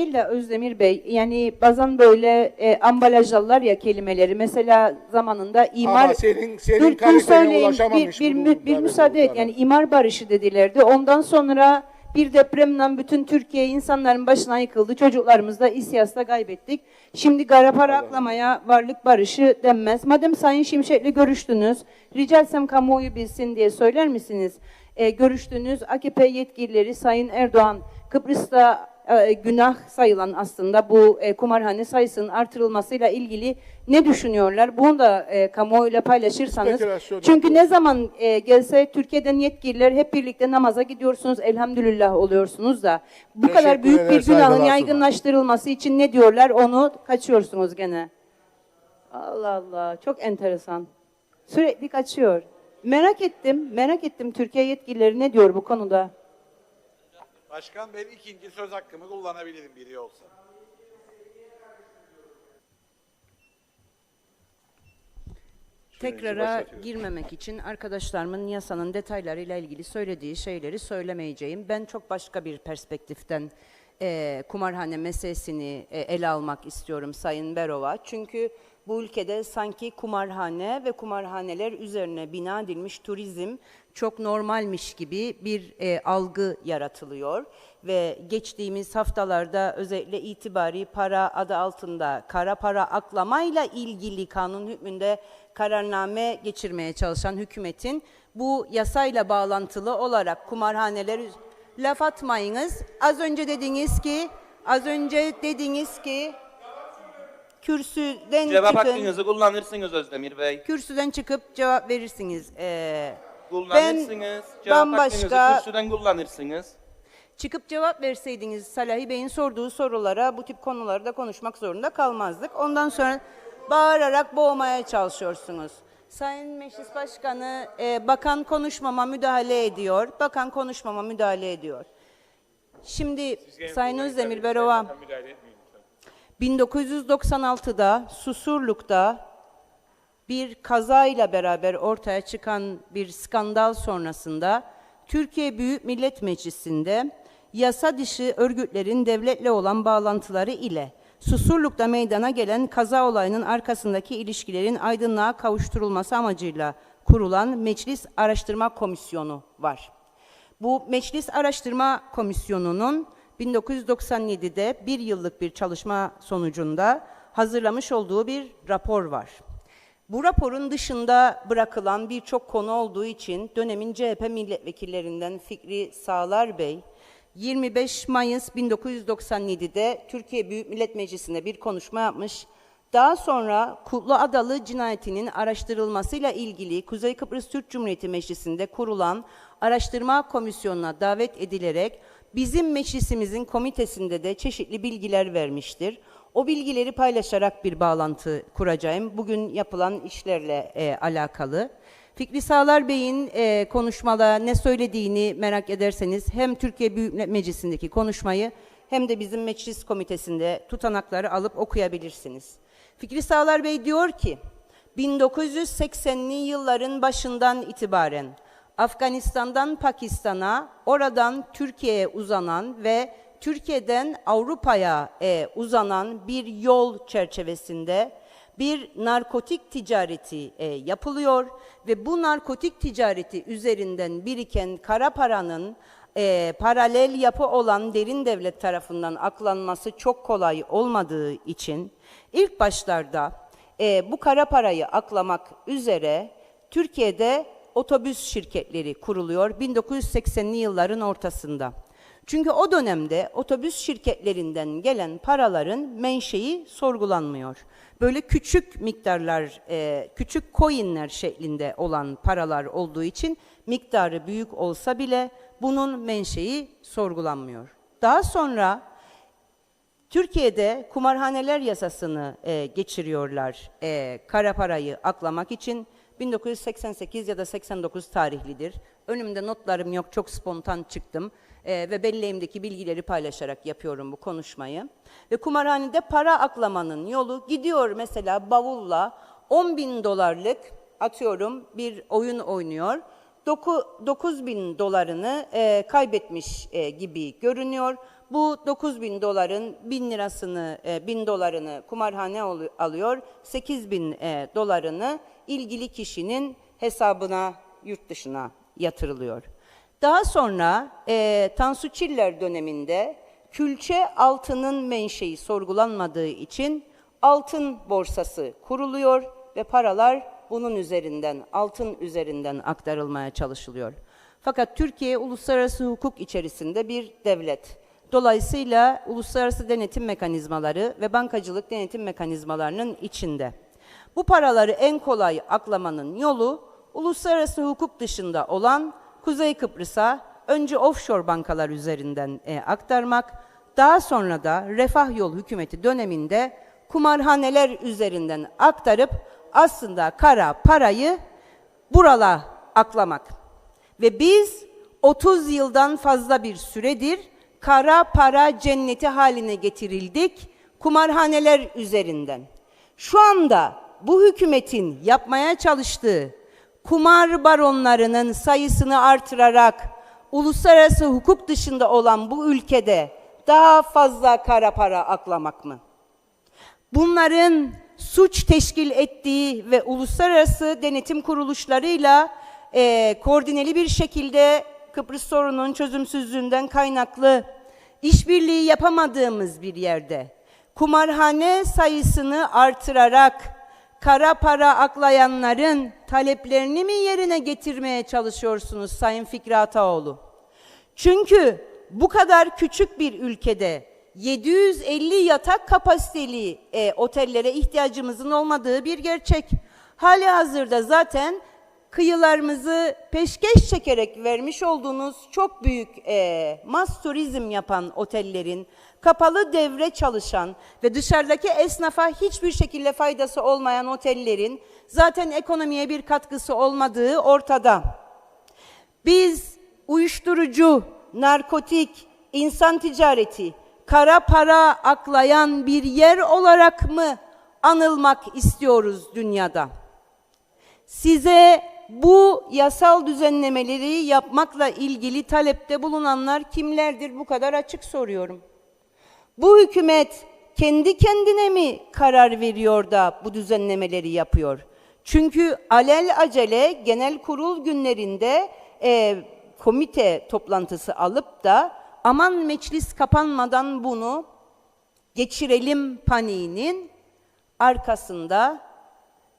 İlla Özdemir Bey, yani bazen böyle e, ambalajlarlar ya kelimeleri. Mesela zamanında imar... Ama senin- senin dur, dur söyleyeyim, bir, bir, mü- bir ve müsaade et. Yani imar barışı dedilerdi. Ondan sonra bir depremden bütün Türkiye insanların başına yıkıldı. Çocuklarımız da İSİAS'ta kaybettik. Şimdi kara para aklamaya varlık barışı denmez. Madem Sayın Şimşek'le görüştünüz, rica etsem kamuoyu bilsin diye söyler misiniz? E, görüştüğünüz AKP yetkilileri Sayın Erdoğan, Kıbrıs'ta e, günah sayılan aslında bu e, kumarhane sayısının artırılmasıyla ilgili ne düşünüyorlar? Bunu da e, kamuoyuyla paylaşırsanız. Çünkü ne zaman e, gelse Türkiye'den yetkililer hep birlikte namaza gidiyorsunuz, elhamdülillah oluyorsunuz da bu Teşekkür kadar büyük bir günahın yaygınlaştırılması için ne diyorlar? Onu kaçıyorsunuz gene. Allah Allah, çok enteresan. Sürekli kaçıyor. Merak ettim, merak ettim Türkiye yetkilileri ne diyor bu konuda? Başkan ben ikinci söz hakkımı kullanabilirim biri olsa. Tekrara girmemek için arkadaşlarımın yasanın detaylarıyla ilgili söylediği şeyleri söylemeyeceğim. Ben çok başka bir perspektiften eee, kumarhane meselesini e, ele almak istiyorum Sayın Berova. Çünkü bu ülkede sanki kumarhane ve kumarhaneler üzerine bina edilmiş turizm çok normalmiş gibi bir e, algı yaratılıyor ve geçtiğimiz haftalarda özellikle itibari para adı altında kara para aklamayla ilgili kanun hükmünde kararname geçirmeye çalışan hükümetin bu yasayla bağlantılı olarak kumarhaneler laf atmayınız. Az önce dediniz ki az önce dediniz ki kürsüden Cevap çıkın. hakkınızı kullanırsınız Özdemir Bey. Kürsüden çıkıp cevap verirsiniz. Ee, Kullanırsınız. Cevap bambaşka- hakkınızı kürsüden kullanırsınız. Çıkıp cevap verseydiniz Salahi Bey'in sorduğu sorulara bu tip konularda konuşmak zorunda kalmazdık. Ondan sonra bağırarak boğmaya çalışıyorsunuz. Sayın Meclis Başkanı, e, bakan konuşmama müdahale ediyor. Bakan konuşmama müdahale ediyor. Şimdi Sayın Özdemir Berova, 1996'da Susurluk'ta bir kazayla beraber ortaya çıkan bir skandal sonrasında Türkiye Büyük Millet Meclisi'nde yasa dışı örgütlerin devletle olan bağlantıları ile Susurluk'ta meydana gelen kaza olayının arkasındaki ilişkilerin aydınlığa kavuşturulması amacıyla kurulan Meclis Araştırma Komisyonu var. Bu Meclis Araştırma Komisyonu'nun 1997'de bir yıllık bir çalışma sonucunda hazırlamış olduğu bir rapor var. Bu raporun dışında bırakılan birçok konu olduğu için dönemin CHP milletvekillerinden Fikri Sağlar Bey, 25 Mayıs 1997'de Türkiye Büyük Millet Meclisi'nde bir konuşma yapmış. Daha sonra Kutlu Adalı cinayetinin araştırılmasıyla ilgili Kuzey Kıbrıs Türk Cumhuriyeti Meclisi'nde kurulan araştırma komisyonuna davet edilerek bizim meclisimizin komitesinde de çeşitli bilgiler vermiştir. O bilgileri paylaşarak bir bağlantı kuracağım. Bugün yapılan işlerle e, alakalı. Fikri Sağlar Bey'in e, konuşmada ne söylediğini merak ederseniz hem Türkiye Büyük Meclisi'ndeki konuşmayı hem de bizim meclis komitesinde tutanakları alıp okuyabilirsiniz. Fikri Sağlar Bey diyor ki, 1980'li yılların başından itibaren Afganistan'dan Pakistan'a, oradan Türkiye'ye uzanan ve Türkiye'den Avrupa'ya e, uzanan bir yol çerçevesinde bir narkotik ticareti e, yapılıyor ve bu narkotik ticareti üzerinden biriken kara paranın e, paralel yapı olan derin devlet tarafından aklanması çok kolay olmadığı için ilk başlarda e, bu kara parayı aklamak üzere Türkiye'de otobüs şirketleri kuruluyor 1980'li yılların ortasında. Çünkü o dönemde otobüs şirketlerinden gelen paraların menşei sorgulanmıyor. Böyle küçük miktarlar, e, küçük coinler şeklinde olan paralar olduğu için miktarı büyük olsa bile bunun menşei sorgulanmıyor. Daha sonra Türkiye'de kumarhaneler yasasını e, geçiriyorlar e, kara parayı aklamak için. 1988 ya da 89 tarihlidir. Önümde notlarım yok, çok spontan çıktım E, ve belleğimdeki bilgileri paylaşarak yapıyorum bu konuşmayı. Ve kumarhanede para aklamanın yolu gidiyor mesela bavulla 10 bin dolarlık atıyorum bir oyun oynuyor. 9 bin dolarını e, kaybetmiş e, gibi görünüyor. Bu 9 bin doların 1000 lirasını, e, 1000 dolarını kumarhane alıyor, 8 bin e, dolarını ilgili kişinin hesabına, yurt dışına yatırılıyor. Daha sonra e, Tansu Çiller döneminde külçe altının menşei sorgulanmadığı için altın borsası kuruluyor ve paralar bunun üzerinden, altın üzerinden aktarılmaya çalışılıyor. Fakat Türkiye uluslararası hukuk içerisinde bir devlet. Dolayısıyla uluslararası denetim mekanizmaları ve bankacılık denetim mekanizmalarının içinde. Bu paraları en kolay aklamanın yolu uluslararası hukuk dışında olan Kuzey Kıbrıs'a önce offshore bankalar üzerinden e, aktarmak, daha sonra da Refah Yol hükümeti döneminde kumarhaneler üzerinden aktarıp aslında kara parayı burala aklamak. Ve biz 30 yıldan fazla bir süredir kara para cenneti haline getirildik kumarhaneler üzerinden. Şu anda bu hükümetin yapmaya çalıştığı kumar baronlarının sayısını artırarak uluslararası hukuk dışında olan bu ülkede daha fazla kara para aklamak mı? bunların suç teşkil ettiği ve uluslararası denetim kuruluşlarıyla e, koordineli bir şekilde Kıbrıs sorunun çözümsüzlüğünden kaynaklı işbirliği yapamadığımız bir yerde kumarhane sayısını artırarak kara para aklayanların taleplerini mi yerine getirmeye çalışıyorsunuz Sayın Fikri Ataoğlu? Çünkü bu kadar küçük bir ülkede 750 yatak kapasiteli e, otellere ihtiyacımızın olmadığı bir gerçek. Hali hazırda zaten kıyılarımızı peşkeş çekerek vermiş olduğunuz çok büyük e, mas turizm yapan otellerin kapalı devre çalışan ve dışarıdaki esnafa hiçbir şekilde faydası olmayan otellerin zaten ekonomiye bir katkısı olmadığı ortada. Biz uyuşturucu, narkotik, insan ticareti, kara para aklayan bir yer olarak mı anılmak istiyoruz dünyada? Size bu yasal düzenlemeleri yapmakla ilgili talepte bulunanlar kimlerdir bu kadar açık soruyorum. Bu hükümet kendi kendine mi karar veriyor da bu düzenlemeleri yapıyor? Çünkü alel acele genel kurul günlerinde e, komite toplantısı alıp da aman meclis kapanmadan bunu geçirelim paniğinin arkasında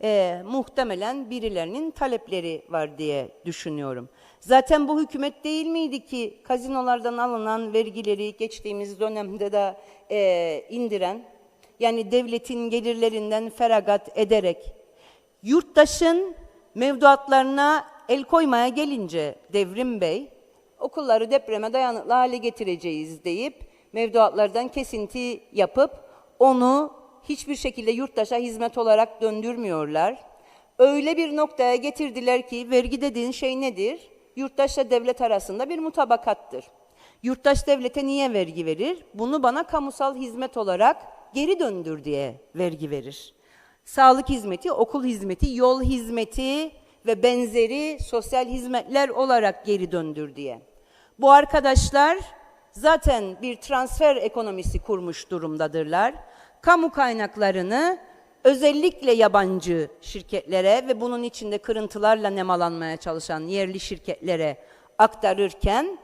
e, muhtemelen birilerinin talepleri var diye düşünüyorum. Zaten bu hükümet değil miydi ki kazinolardan alınan vergileri geçtiğimiz dönemde de e, indiren, yani devletin gelirlerinden feragat ederek, yurttaşın mevduatlarına el koymaya gelince Devrim Bey, okulları depreme dayanıklı hale getireceğiz deyip mevduatlardan kesinti yapıp onu hiçbir şekilde yurttaşa hizmet olarak döndürmüyorlar. Öyle bir noktaya getirdiler ki vergi dediğin şey nedir? Yurttaşla devlet arasında bir mutabakattır. Yurttaş devlete niye vergi verir? Bunu bana kamusal hizmet olarak geri döndür diye vergi verir. Sağlık hizmeti, okul hizmeti, yol hizmeti ve benzeri sosyal hizmetler olarak geri döndür diye. Bu arkadaşlar zaten bir transfer ekonomisi kurmuş durumdadırlar. Kamu kaynaklarını özellikle yabancı şirketlere ve bunun içinde kırıntılarla nemalanmaya çalışan yerli şirketlere aktarırken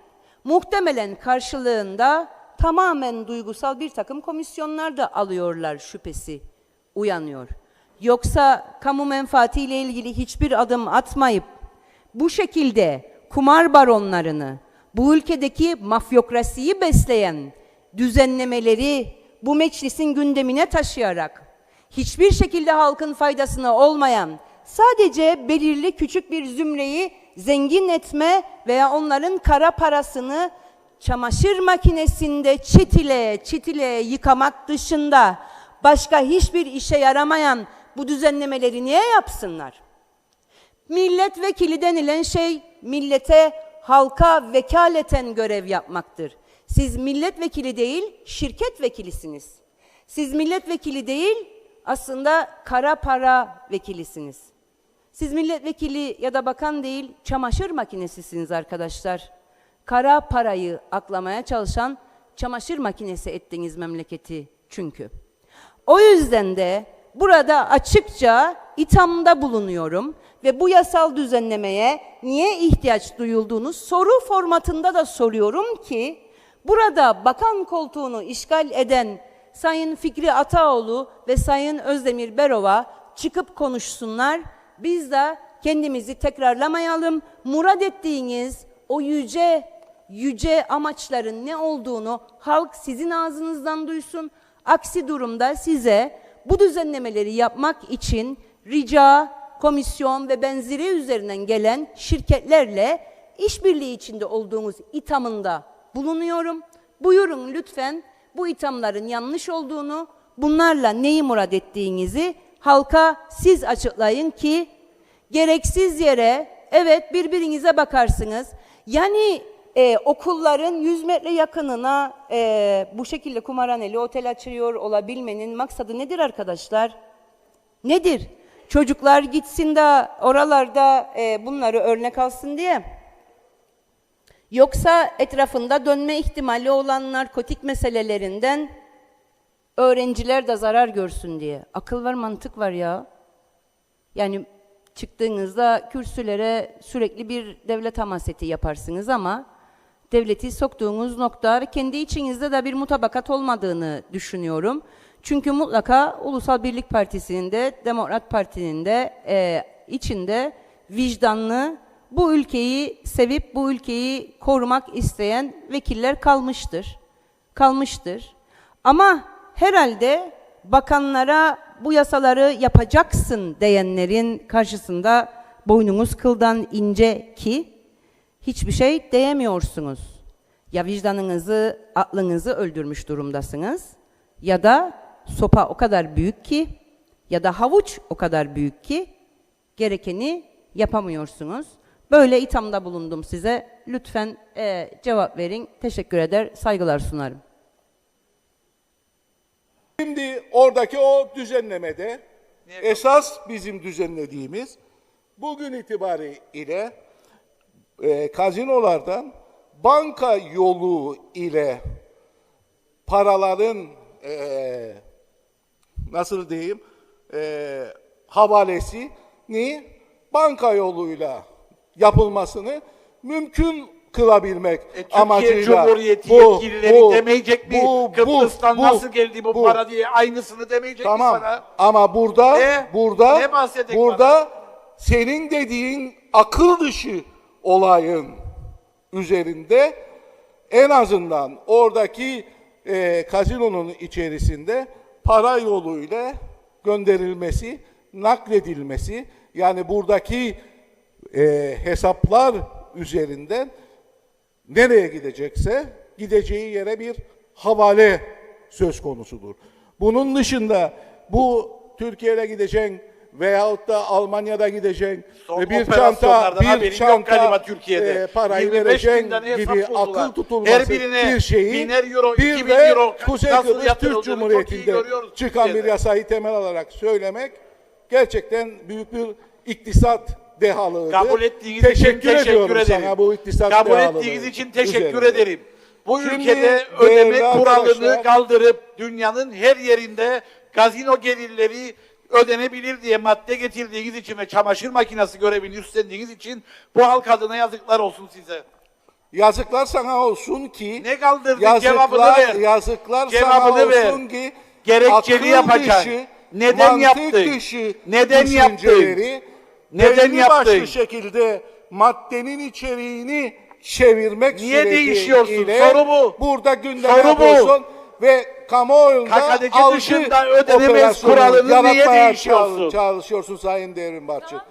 muhtemelen karşılığında tamamen duygusal bir takım komisyonlar da alıyorlar şüphesi uyanıyor. Yoksa kamu menfaatiyle ilgili hiçbir adım atmayıp bu şekilde kumar baronlarını, bu ülkedeki mafyokrasiyi besleyen düzenlemeleri bu meclisin gündemine taşıyarak hiçbir şekilde halkın faydasına olmayan sadece belirli küçük bir zümreyi zengin etme veya onların kara parasını çamaşır makinesinde çitile çitile yıkamak dışında başka hiçbir işe yaramayan bu düzenlemeleri niye yapsınlar? Milletvekili denilen şey millete, halka vekaleten görev yapmaktır. Siz milletvekili değil, şirket vekilisiniz. Siz milletvekili değil, aslında kara para vekilisiniz. Siz milletvekili ya da bakan değil, çamaşır makinesisiniz arkadaşlar. Kara parayı aklamaya çalışan çamaşır makinesi ettiniz memleketi çünkü. O yüzden de burada açıkça ithamda bulunuyorum ve bu yasal düzenlemeye niye ihtiyaç duyulduğunu soru formatında da soruyorum ki burada bakan koltuğunu işgal eden Sayın Fikri Ataoğlu ve Sayın Özdemir Berova çıkıp konuşsunlar. Biz de kendimizi tekrarlamayalım. Murad ettiğiniz o yüce yüce amaçların ne olduğunu halk sizin ağzınızdan duysun. Aksi durumda size bu düzenlemeleri yapmak için rica, komisyon ve benzeri üzerinden gelen şirketlerle işbirliği içinde olduğunuz ithamında bulunuyorum. Buyurun lütfen bu ithamların yanlış olduğunu, bunlarla neyi murad ettiğinizi halka siz açıklayın ki gereksiz yere evet birbirinize bakarsınız. Yani e, okulların 100 metre yakınına e, bu şekilde kumarhaneli otel açıyor olabilmenin maksadı nedir arkadaşlar? Nedir? Çocuklar gitsin de oralarda e, bunları örnek alsın diye. Yoksa etrafında dönme ihtimali olan narkotik meselelerinden öğrenciler de zarar görsün diye. Akıl var, mantık var ya. Yani çıktığınızda kürsülere sürekli bir devlet hamaseti yaparsınız ama devleti soktuğunuz nokta kendi içinizde de bir mutabakat olmadığını düşünüyorum. Çünkü mutlaka Ulusal Birlik Partisi'nin de Demokrat Parti'nin de e, içinde vicdanlı bu ülkeyi sevip bu ülkeyi korumak isteyen vekiller kalmıştır. Kalmıştır. Ama herhalde bakanlara bu yasaları yapacaksın diyenlerin karşısında boynunuz kıldan ince ki hiçbir şey diyemiyorsunuz. Ya vicdanınızı, aklınızı öldürmüş durumdasınız ya da sopa o kadar büyük ki ya da havuç o kadar büyük ki gerekeni yapamıyorsunuz. Böyle ithamda bulundum size. Lütfen eee, cevap verin. Teşekkür eder, saygılar sunarım. Şimdi oradaki o düzenlemede esas bizim düzenlediğimiz bugün itibariyle e, kazinolardan banka yolu ile paraların e, nasıl diyeyim e, havalesini banka yoluyla yapılmasını mümkün kılabilmek E, Türkiye amacıyla Cumhuriyeti bu- yetkilileri bu- demeyecek mi? bu- Kıbrıs'tan bu- nasıl geldi bu, bu. para diye aynısını demeyecek Tamam. mi sana? Ama burada E, burada ne burada senin dediğin akıl dışı olayın üzerinde en azından oradaki e, kazinonun içerisinde para yoluyla gönderilmesi, nakledilmesi yani buradaki e, hesaplar üzerinden nereye gidecekse gideceği yere bir havale söz konusudur. Bunun dışında bu Türkiye'ye gideceksin veyahut da Almanya'da gideceksin Son ve bir çanta bir çanta galiba Türkiye'de. e, parayı 25 vereceksin gibi akıl tutulması Her birine bir şeyi euro, bir 2000 de euro Kuzey Kıbrıs Türk Cumhuriyeti'nde çıkan bir Türkiye'de. yasayı temel alarak söylemek gerçekten büyük bir iktisat dehalığıdır. Kabul ettiğiniz için teşekkür ederim. sana bu iktisat Kabul dehalılığı ettiğiniz için teşekkür üzerinde. ederim. Bu Şimdi ülkede ödeme kuralını kaldırıp dünyanın her yerinde gazino gelirleri ödenebilir diye madde getirdiğiniz için ve çamaşır makinesi görevini üstlendiğiniz için bu halk adına yazıklar olsun size. Yazıklar sana olsun ki Ne kaldırdın? yazıklar, Cevabını ver. yazıklar Cevabını sana ver. olsun ki Gerekçeli akıl yapacaksın. dışı, Neden yaptın? dışı Neden düşünceleri Neden belli yaptın? başlı şekilde maddenin içeriğini çevirmek Niye değişiyorsun? Soru bu. Burada gündeme Soru bu. yapıyorsun ve kamuoyunda KKTC algı dışında ödenemez operasyonu kuralını niye yaratmaya değişiyorsun? çal- çalışıyorsun Sayın Devrim Barçı. Tamam,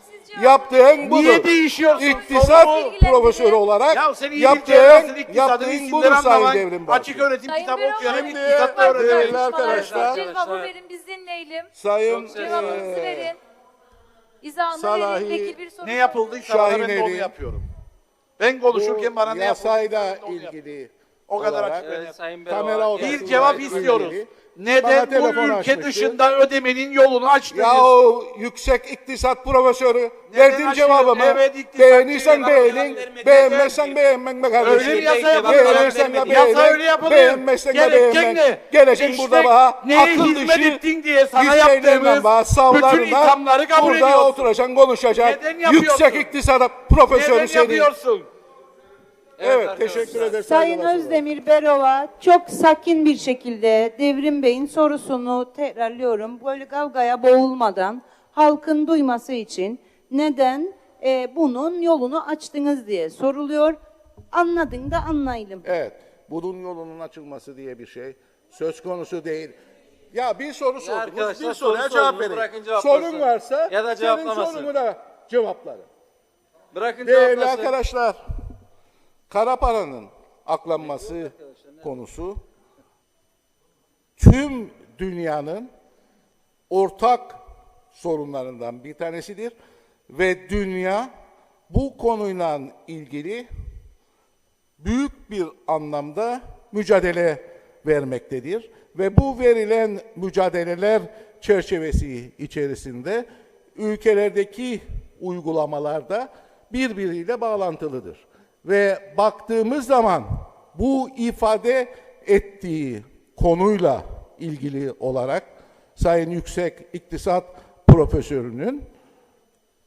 Yaptığın budur. Niye değişiyorsun? İktisat Soru bu. profesörü olarak Ya sen iyi bir yaptığın, yaptığın budur Sayın anlaman, Devrim Barçı. açık öğretim Sayın kitabı Beroğlu, okuyan hem Şimdi- iktisatla Değerli öğrenelim. arkadaşlar, Cevabı verin biz dinleyelim. Sayın Cevabınızı eee, verin. İzahını Salahi- verin. Vekil bir soru Ne yapıldıysa bana ben de onu Şahineli, yapıyorum. Ben konuşurken bana bu ne yasayla onu yapıyorum. ilgili O kadar olarak açık ve net. Evet, Sayın kamera Bir cevap istiyoruz. Neden bu telefon ülke açmıştı. dışında ödemenin yolunu açtınız? Yahu yüksek iktisat profesörü verdin cevabımı. Evet, iktisat Beğenirsen beğenin, vermedi. beğenmezsen beğenmen be kardeşim. Öyle bir yasa yapılıyor. Beğenirsen de beğenin, Yasa öyle yapılıyor. beğenmezsen de ne? Geleceksin İşte burada bana neye akıl hizmet dışı ettin diye sana bir şeylerle yaptığımız bana bütün ithamları kabul burada ediyorsun. oturacaksın konuşacaksın. Neden yapıyorsun? Yüksek iktisat profesörü Neden yapıyorsun? Evet, teşekkür ederiz. Sayın saygılar. Özdemir Berova çok sakin bir şekilde Devrim Bey'in sorusunu tekrarlıyorum. Böyle kavgaya boğulmadan halkın duyması için neden e, bunun yolunu açtınız diye soruluyor. Anladın da anlayalım. Evet, bunun yolunun açılması diye bir şey söz konusu değil. Ya bir soru sordunuz, arkadaşlar bir soruya soru cevap sorun, verin. bırakın cevaplasın. Sorun varsa Ya da senin cevaplamasın. sorunu da cevaplarım. Bırakın Değerli cevaplasın. arkadaşlar, kara paranın aklanması konusu tüm dünyanın ortak sorunlarından bir tanesidir ve dünya bu konuyla ilgili büyük bir anlamda mücadele vermektedir ve bu verilen mücadeleler çerçevesi içerisinde ülkelerdeki uygulamalar da birbiriyle bağlantılıdır. Ve baktığımız zaman bu ifade ettiği konuyla ilgili olarak Sayın Yüksek İktisat Profesörü'nün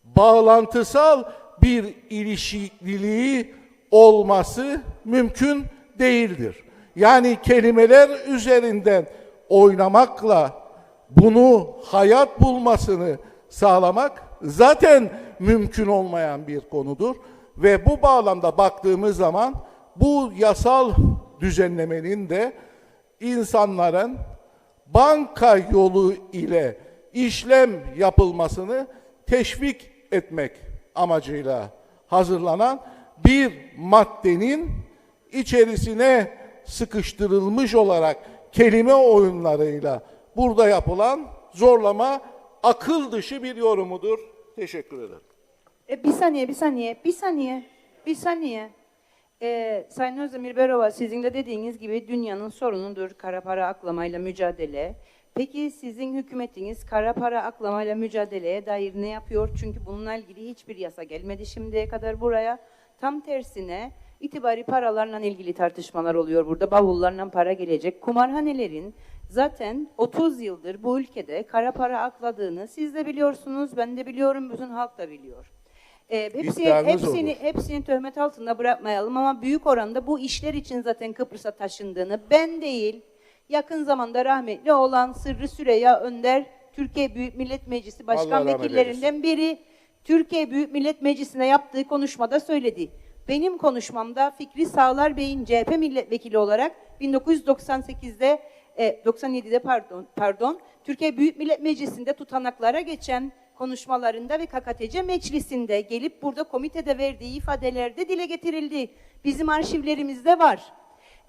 bağlantısal bir ilişkiliği olması mümkün değildir. Yani kelimeler üzerinden oynamakla bunu hayat bulmasını sağlamak zaten mümkün olmayan bir konudur ve bu bağlamda baktığımız zaman bu yasal düzenlemenin de insanların banka yolu ile işlem yapılmasını teşvik etmek amacıyla hazırlanan bir maddenin içerisine sıkıştırılmış olarak kelime oyunlarıyla burada yapılan zorlama akıl dışı bir yorumudur. Teşekkür ederim. E, bir saniye, bir saniye, bir saniye, bir saniye. E, Sayın Özdemir Berova, sizin de dediğiniz gibi dünyanın sorunudur kara para aklamayla mücadele. Peki sizin hükümetiniz kara para aklamayla mücadeleye dair ne yapıyor? Çünkü bununla ilgili hiçbir yasa gelmedi şimdiye kadar buraya. Tam tersine itibari paralarla ilgili tartışmalar oluyor burada. Bavullarla para gelecek. Kumarhanelerin zaten 30 yıldır bu ülkede kara para akladığını siz de biliyorsunuz, ben de biliyorum, bütün halk da biliyor. Ee, hepsi, İddianız hepsini, olur. hepsini töhmet altında bırakmayalım ama büyük oranda bu işler için zaten Kıbrıs'a taşındığını ben değil, yakın zamanda rahmetli olan Sırrı Süreyya Önder, Türkiye Büyük Millet Meclisi Başkan Vekillerinden biri, Türkiye Büyük Millet Meclisi'ne yaptığı konuşmada söyledi. Benim konuşmamda Fikri Sağlar Bey'in CHP milletvekili olarak 1998'de e, 97'de pardon pardon Türkiye Büyük Millet Meclisi'nde tutanaklara geçen konuşmalarında ve KKTC meclisinde gelip burada komitede verdiği ifadelerde dile getirildi. Bizim arşivlerimizde var.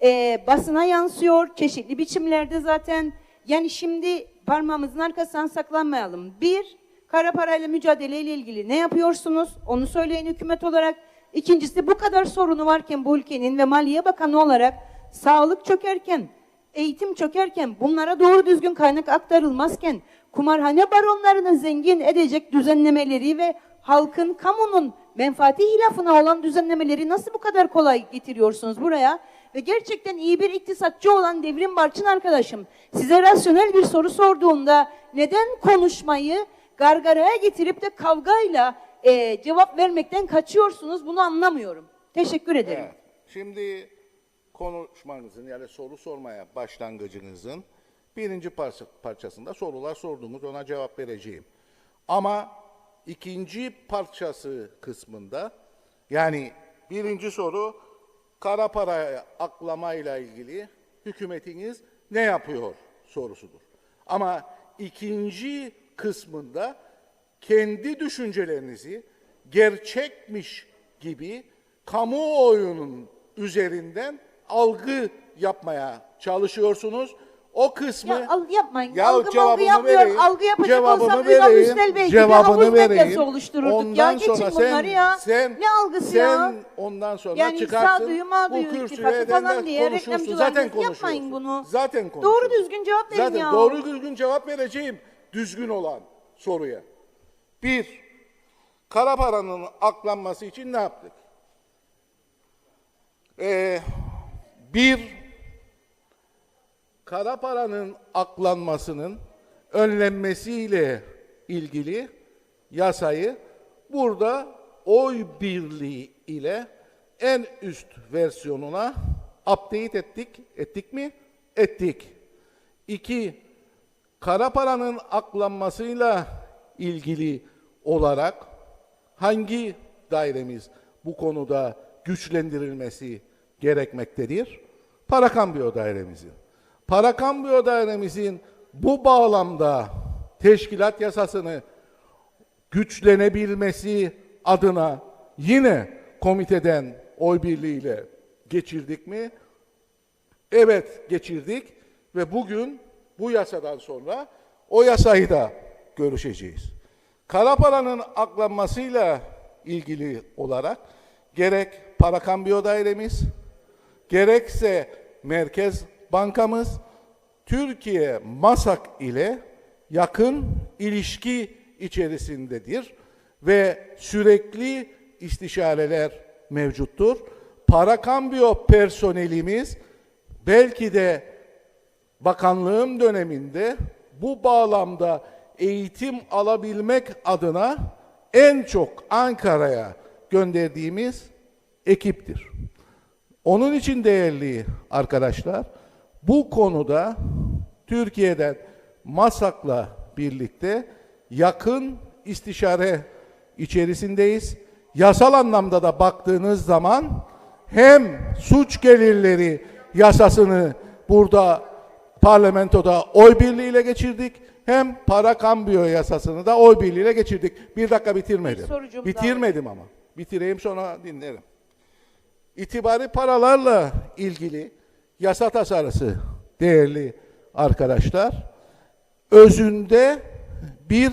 E, basına yansıyor çeşitli biçimlerde zaten. Yani şimdi parmağımızın arkasından saklanmayalım. Bir, kara parayla mücadeleyle ilgili ne yapıyorsunuz? Onu söyleyin hükümet olarak. İkincisi bu kadar sorunu varken bu ülkenin ve Maliye Bakanı olarak sağlık çökerken, eğitim çökerken, bunlara doğru düzgün kaynak aktarılmazken, kumarhane baronlarını zengin edecek düzenlemeleri ve halkın, kamunun menfaati hilafına olan düzenlemeleri nasıl bu kadar kolay getiriyorsunuz buraya? Ve gerçekten iyi bir iktisatçı olan Devrim Barçın arkadaşım, size rasyonel bir soru sorduğumda neden konuşmayı gargaraya getirip de kavgayla e, cevap vermekten kaçıyorsunuz bunu anlamıyorum. Teşekkür ederim. Evet. Şimdi konuşmanızın yani soru sormaya başlangıcınızın birinci parça, parçasında sorular sordunuz ona cevap vereceğim. Ama ikinci parçası kısmında yani birinci soru kara para aklamayla ilgili hükümetiniz ne yapıyor sorusudur. Ama ikinci kısmında kendi düşüncelerinizi gerçekmiş gibi kamuoyunun üzerinden algı yapmaya çalışıyorsunuz. O kısmı Ya al, yapmayın. Ya algı malgı cevabını yapmıyorum. vereyim. Algı yapacak Cevabını olsam vereyim. Ünal Üstel Bey gibi Cevabını havuz vereyim. medyası oluştururduk Ondan ya. Geçin sonra bunları ya. Sen, ne algısı sen ya? ondan sonra Yani çıkarsın. sağduyu bu mağduyu kürsüye ittifakı falan eden diye konuşursun. reklamcılar Zaten yapmayın konuşuyorsun. bunu. Zaten konuşuyorsun. Doğru düzgün cevap verin Zaten ya. doğru düzgün cevap vereceğim düzgün olan soruya. Bir, kara paranın aklanması için ne yaptık? Ee, bir, kara paranın aklanmasının önlenmesiyle ilgili yasayı burada oy birliği ile en üst versiyonuna update ettik. Ettik mi? Ettik. İki, kara paranın aklanmasıyla ilgili olarak hangi dairemiz bu konuda güçlendirilmesi gerekmektedir? Para kambiyo dairemizin. Para kambiyo dairemizin bu bağlamda teşkilat yasasını güçlenebilmesi adına yine komiteden oy birliğiyle geçirdik mi? Evet geçirdik ve bugün bu yasadan sonra o yasayı da görüşeceğiz. Kara paranın aklanmasıyla ilgili olarak gerek para kambiyo dairemiz, gerekse Merkez Bankamız Türkiye MASAK ile yakın ilişki içerisindedir ve sürekli istişareler mevcuttur. Para kambiyo personelimiz belki de bakanlığım döneminde bu bağlamda eğitim alabilmek adına en çok Ankara'ya gönderdiğimiz ekiptir. Onun için değerli arkadaşlar, bu konuda Türkiye'den MASAK'la birlikte yakın istişare içerisindeyiz. Yasal anlamda da baktığınız zaman hem suç gelirleri yasasını burada parlamentoda oy birliğiyle geçirdik hem para kambiyo yasasını da oy birliğiyle geçirdik. Bir dakika bitirmedim. Bir sorucum daha Bitirmedim ama. Bitireyim sonra dinlerim. İtibari paralarla ilgili yasa tasarısı değerli arkadaşlar özünde bir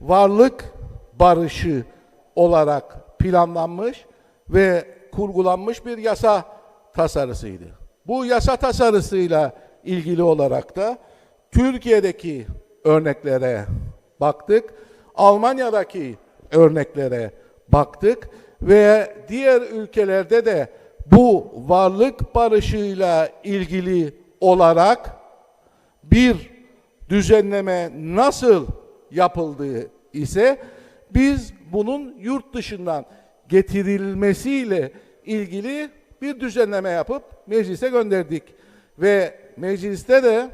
varlık barışı olarak planlanmış ve kurgulanmış bir yasa tasarısıydı. Bu yasa tasarısıyla ilgili olarak da Türkiye'deki örneklere baktık, Almanya'daki örneklere baktık ve diğer ülkelerde de bu varlık barışıyla ilgili olarak bir düzenleme nasıl yapıldığı ise biz bunun yurt dışından getirilmesiyle ilgili bir düzenleme yapıp meclise gönderdik. Ve mecliste de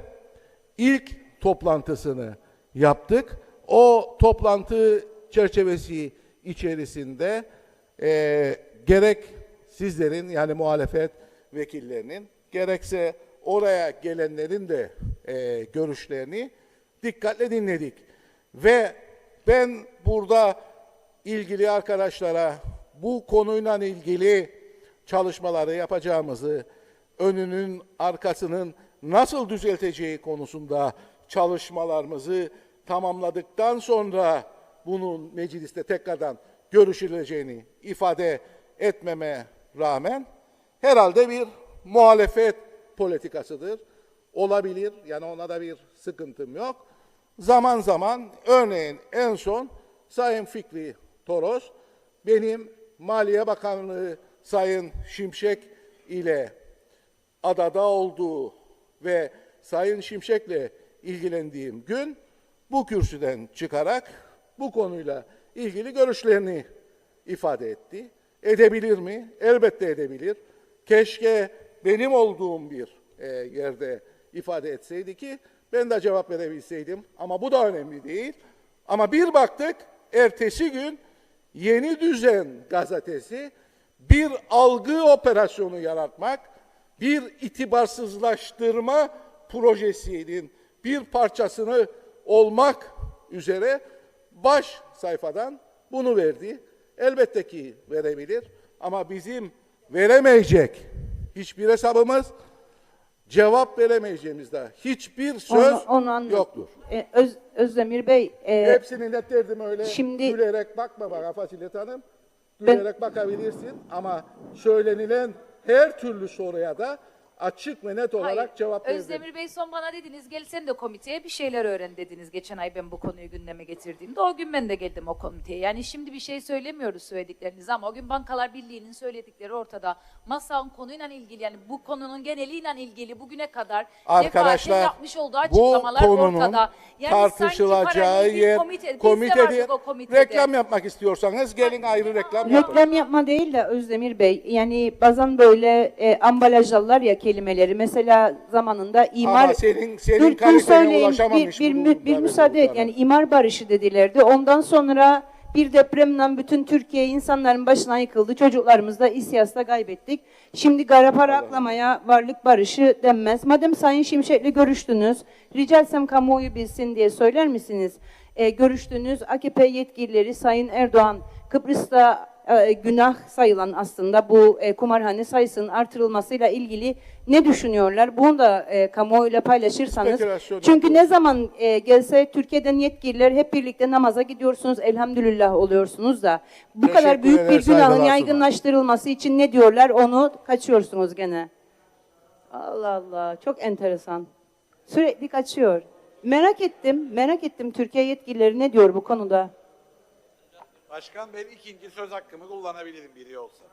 ilk toplantısını yaptık. O toplantı çerçevesi içerisinde eee, gerek sizlerin yani muhalefet vekillerinin gerekse oraya gelenlerin de eee, görüşlerini dikkatle dinledik. Ve ben burada ilgili arkadaşlara bu konuyla ilgili çalışmaları yapacağımızı, önünün arkasının nasıl düzelteceği konusunda çalışmalarımızı tamamladıktan sonra bunun mecliste tekrardan görüşüleceğini ifade etmeme rağmen herhalde bir muhalefet politikasıdır. Olabilir. Yani ona da bir sıkıntım yok. Zaman zaman örneğin en son Sayın Fikri Toros benim Maliye Bakanlığı Sayın Şimşek ile adada olduğu ve Sayın Şimşek'le ilgilendiğim gün bu kürsüden çıkarak bu konuyla ilgili görüşlerini ifade etti. Edebilir mi? Elbette edebilir. Keşke benim olduğum bir e, yerde ifade etseydi ki ben de cevap verebilseydim. Ama bu da önemli değil. Ama bir baktık ertesi gün Yeni Düzen gazetesi bir algı operasyonu yaratmak, bir itibarsızlaştırma projesinin bir parçasını olmak üzere baş sayfadan bunu verdi. Elbette ki verebilir ama bizim veremeyecek hiçbir hesabımız cevap veremeyeceğimizde hiçbir söz Onu- onu anladım. yoktur. E, Öz, Özdemir Bey, e, Hepsini netlerdim öyle. Şimdi- Gülerek bakma bana Fazilet Hanım. Ben- Gülerek bakabilirsin ama söylenilen her türlü soruya da açık ve net olarak Hayır. cevap verdim. Özdemir Bey son bana dediniz gel sen de komiteye bir şeyler öğren dediniz geçen ay ben bu konuyu gündeme getirdiğimde. O gün ben de geldim o komiteye. Yani şimdi bir şey söylemiyoruz söyledikleriniz ama o gün Bankalar Birliği'nin söyledikleri ortada. Masanın konuyla ilgili yani bu konunun geneliyle ilgili bugüne kadar Arkadaşlar yapmış olduğu bu açıklamalar konunun ortada. Yani tartışılacağı yer komite, o komitede. Reklam yapmak istiyorsanız gelin ayrı reklam yapın. reklam yapma değil de Özdemir Bey, yani bazen böyle e, ambalajlarlar ya kelimeleri. Mesela zamanında imar... Ama senin- senin dur, dur ulaşamamış bir, bir, mü- bir müsaade et. Yani imar barışı dedilerdi. Ondan sonra bir depremden bütün Türkiye insanların başına yıkıldı. Çocuklarımız da İSİAS'ta kaybettik. Şimdi kara para aklamaya varlık barışı denmez. Madem Sayın Şimşek'le görüştünüz, rica etsem kamuoyu bilsin diye söyler misiniz? E, görüştüğünüz AKP yetkilileri Sayın Erdoğan Kıbrıs'ta e, günah sayılan aslında bu e, kumarhane sayısının artırılmasıyla ilgili ne düşünüyorlar? Bunu da e, kamuoyuyla paylaşırsanız. Çünkü ne zaman e, gelse Türkiye'den yetkililer hep birlikte namaza gidiyorsunuz, elhamdülillah oluyorsunuz da bu Teşekkür kadar büyük bir günahın yaygınlaştırılması için ne diyorlar? Onu kaçıyorsunuz gene. Allah Allah, çok enteresan. Sürekli kaçıyor. Merak ettim, merak ettim Türkiye yetkilileri ne diyor bu konuda? Başkan ben ikinci söz hakkımı kullanabilirim biri olsa.